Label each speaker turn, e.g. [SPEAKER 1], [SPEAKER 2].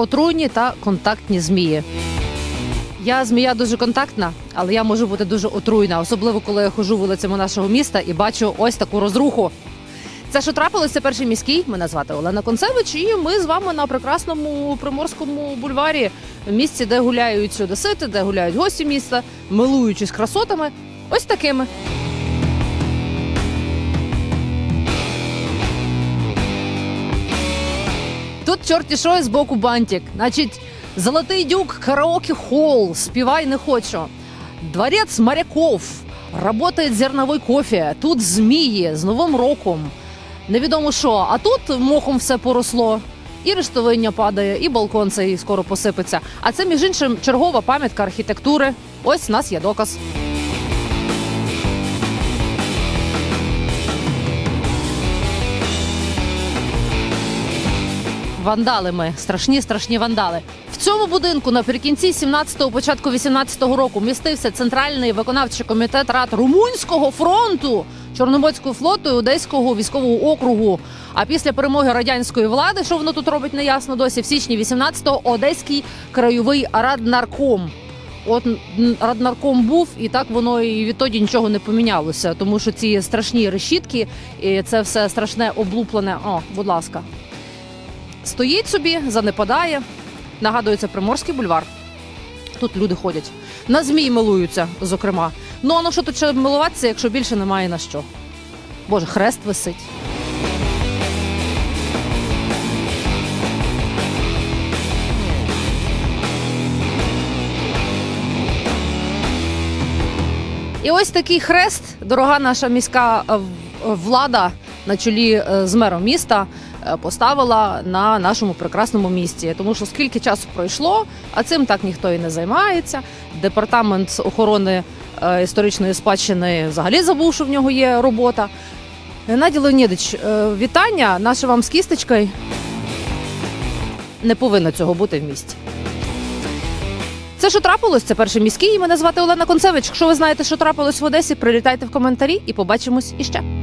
[SPEAKER 1] отруйні та контактні змії. Я змія дуже контактна, але я можу бути дуже отруйна, особливо коли я хожу вулицями нашого міста і бачу ось таку розруху. Це що трапилось, це перший міський. Мене звати Олена Концевич, і ми з вами на прекрасному приморському бульварі, місці, де гуляють одесити, де гуляють гості міста, милуючись красотами. Ось такими. Тут чорті що з боку бантик. Значить, Золотий дюк, караоке холл, співай не хочу. Дворец моряков, работает зерновий кофе. Тут змії з Новим роком. Невідомо що. А тут мохом все поросло. І рештовиння падає, і балкон цей скоро посипеться. А це, між іншим, чергова пам'ятка архітектури. Ось у нас є доказ. Вандали ми, страшні, страшні вандали. В цьому будинку наприкінці 17-го, початку 18-го року містився центральний виконавчий комітет рад Румунського фронту Чорноморського флоту і Одеського військового округу. А після перемоги радянської влади, що воно тут робить, неясно досі. В січні 18-го Одеський краєвий раднарком. От раднарком був, і так воно і відтоді нічого не помінялося, тому що ці страшні решітки, і це все страшне облуплене. О, будь ласка, стоїть собі, занепадає. Нагадує, це Приморський бульвар. Тут люди ходять. На змій милуються, зокрема. Ну а на що тут ще милуватися, якщо більше немає на що? Боже, хрест висить. І ось такий хрест, дорога наша міська е, влада на чолі е, з мером міста поставила на нашому прекрасному місті. Тому що скільки часу пройшло, а цим так ніхто і не займається. Департамент охорони е, історичної спадщини взагалі забув, що в нього є робота. Геннадій Леонідович, е, вітання. Наше вам з кісточкою. Не повинно цього бути в місті. Це що трапилось? Це перший міський. Мене звати Олена Концевич. Якщо ви знаєте, що трапилось в Одесі, прилітайте в коментарі і побачимось іще.